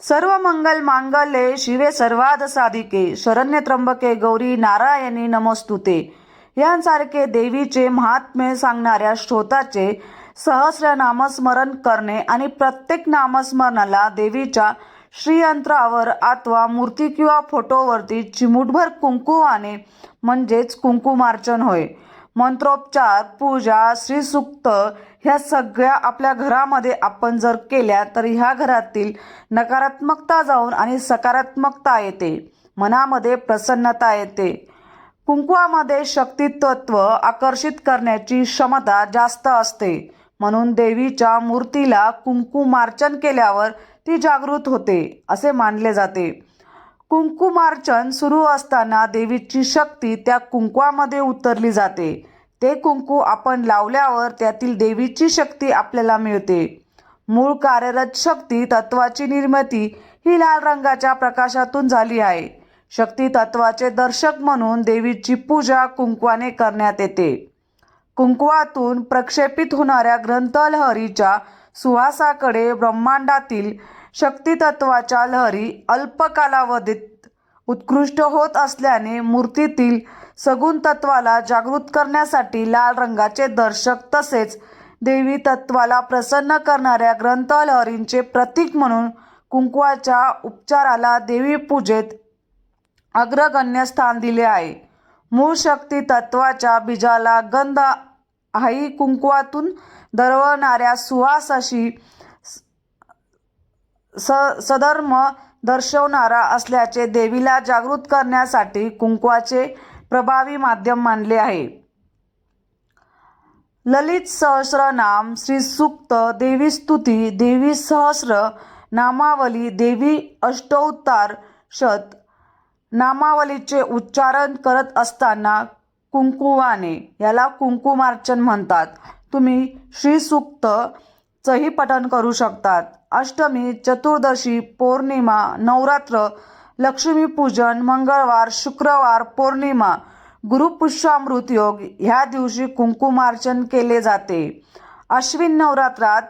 सर्व मंगल मांगल्ये शिवे सर्वाद साधिके. शरण्य त्र्यंबके गौरी नारायणी नमोस्तुते. यांसारखे देवीचे महात्म्य सांगणाऱ्या श्रोताचे सहस्र नामस्मरण करणे आणि प्रत्येक नामस्मरणाला देवीच्या श्रीयंत्रावर अथवा मूर्ती किंवा फोटोवरती चिमूटभर कुंकुवाने म्हणजेच कुंकुमार्चन होय. मंत्रोपचार पूजा श्रीसुक्त ह्या सगळ्या आपल्या घरामध्ये आपण जर केल्या तर ह्या घरातील नकारात्मकता जाऊन आणि सकारात्मकता येते. मनामध्ये प्रसन्नता येते. कुंकुवामध्ये शक्तितत्व आकर्षित करण्याची क्षमता जास्त असते. म्हणून देवीच्या मूर्तीला कुंकुमार्चन केल्यावर ती जागृत होते असे मानले जाते. कुंकुमार्चन सुरू असताना देवीची शक्ती त्या कुंकवामध्ये उतरली जाते. ते कुंकू आपण लावल्यावर त्यातील देवीची शक्ती आपल्याला मिळते. मूळ कार्यरत शक्ती तत्वाची निर्मिती ही लाल रंगाच्या प्रकाशातून झाली आहे. शक्ती तत्वाचे दर्शक म्हणून देवीची पूजा कुंकवाने करण्यात येते. कुंकवातून प्रक्षेपित होणाऱ्या ग्रंथलहरीच्या सुवासाकडे ब्रह्मांडातील शक्तितत्वाच्या लहरी अल्प कालावधीत उत्कृष्ट होत असल्याने मूर्तीतील सगुण तत्वाला जागृत करण्यासाठी लाल रंगाचे दर्शक तसेच देवी तत्वाला प्रसन्न करणाऱ्या ग्रंथलहरींचे प्रतीक म्हणून कुंकवाच्या उपचाराला देवी पूजेत अग्रगण्य स्थान दिले आहे. मूळ शक्ती तत्वाच्या बीजाला गंध हाही कुंकवातून दरवणाऱ्या सुवासाशी स सधर्म दर्शवणारा असल्याचे देवीला जागृत करण्यासाठी कुंकवाचे प्रभावी माध्यम मानले आहे. ललित सहस्रनाम श्रीसूक्त देवी स्तुती देवी सहस्र नामावली देवी अष्टोत्तार शत नामावलीचे उच्चारण करत असताना कुंकुवाने याला कुंकुमार्चन म्हणतात. तुम्ही श्रीसूक्तचंही पठण करू शकतात. अष्टमी चतुर्दशी पौर्णिमा नवरात्र लक्ष्मीपूजन मंगळवार शुक्रवार पौर्णिमा गुरुपुष्यामृत योग ह्या दिवशी कुंकुमार्चन केले जाते. अश्विन नवरात्रात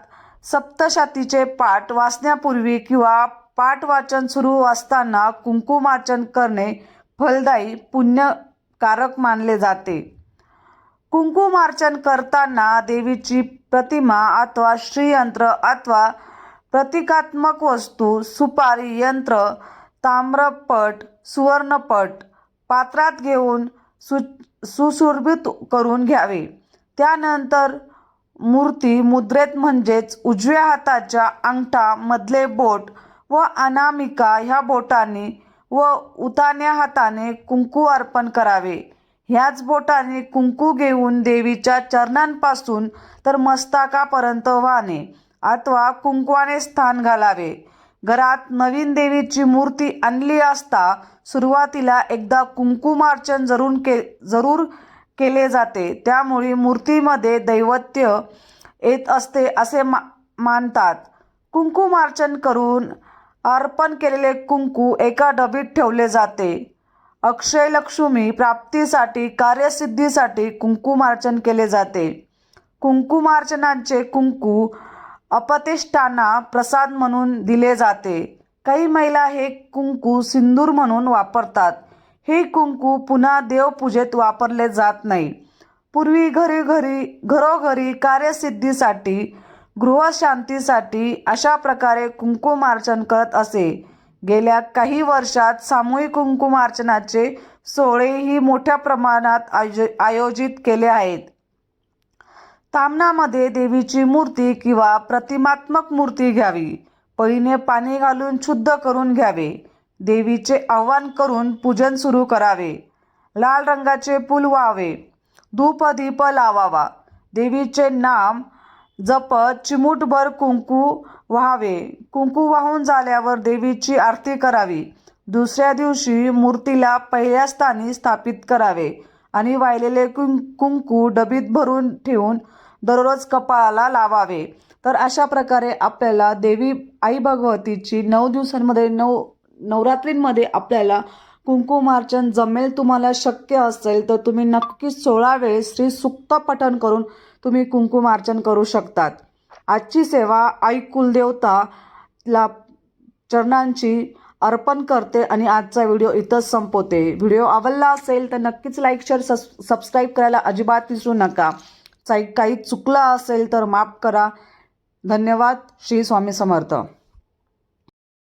सप्तशातीचे पाठ वाचण्यापूर्वी किंवा पाठ वाचन सुरू असताना कुंकुमार्चन करणे फलदायी पुण्यकारक मानले जाते. कुंकुमार्चन करताना देवीची प्रतिमा अथवा श्रीयंत्र अथवा प्रतिकात्मक वस्तू सुपारी यंत्र ताम्रपट सुवर्णपट पात्रात घेऊन सु सुशोभित करून घ्यावे. त्यानंतर मूर्ती मुद्रेत म्हणजेच उजव्या हाताच्या अंगठा मधले बोट व अनामिका ह्या बोटाने व उतान्या हाताने कुंकू अर्पण करावे. ह्याच बोटाने कुंकू घेऊन देवीच्या चरणांपासून तर मस्तकापर्यंत वाहणे. अथवा कुंकवाने स्थान घालावे. घरात नवीन देवीची मूर्ती आणली असता सुरुवातीला एकदा कुंकुमार्चन जरूर के जरूर केले जाते. त्यामुळे मूर्तीमध्ये दैवत्य येत असते असे मा मानतात. कुंकुमार्चन करून अर्पण केलेले कुंकू एका डबीत ठेवले जाते. अक्षय लक्ष्मी प्राप्तीसाठी कार्यसिद्धीसाठी कुंकुमार्चन केले जाते. कुंकुमार्चनांचे कुंकू अपतिष्ठांना प्रसाद म्हणून दिले जाते. काही महिला हे कुंकू सिंदूर म्हणून वापरतात. हे कुंकू पुन्हा देवपूजेत वापरले जात नाही. पूर्वी घरी घरी घरोघरी कार्यसिद्धीसाठी गृहशांतीसाठी अशा प्रकारे कुंकुमार्चन करत असे. गेल्या काही वर्षात सामूहिक कुंकुमार्चनाचे सोहळेही मोठ्या प्रमाणात आयोज आयोजित केले आहेत. तामणामध्ये देवीची मूर्ती किंवा प्रतिमात्मक मूर्ती घ्यावी. पहिने पाणी घालून शुद्ध करून घ्यावे. देवीचे आव्हान करून पूजन सुरू करावे. लाल रंगाचे फूल व्हावे. धूप दीप लावावा. देवीचे नाम जपत चिमूटभर कुंकू व्हावे. कुंकू वाहून झाल्यावर देवीची आरती करावी. दुसऱ्या दिवशी मूर्तीला पहिल्या स्थानी स्थापित करावे. आणि वाहिलेले कुं कुंकू डबीत भरून ठेवून दररोज कपाळाला लावावे. तर अशा प्रकारे आपल्याला देवी आई भगवतीची नऊ दिवसांमध्ये नऊ नवरात्रींमध्ये आपल्याला कुंकुमार्चन जमेल तुम्हाला शक्य असेल तर तुम्ही नक्कीच सोळा वेळेस श्री सुक्त पठण करून तुम्ही कुंकुमार्चन करू शकतात. आजची सेवा आई कुलदेवता ला चरणांची अर्पण करते आणि आजचा व्हिडिओ इथंच संपवते. व्हिडिओ आवडला असेल तर नक्कीच लाईक शेअर सबस्क्राईब करायला अजिबात विसरू नका. काही चुकलं असेल तर माफ करा. धन्यवाद. श्री स्वामी समर्थ.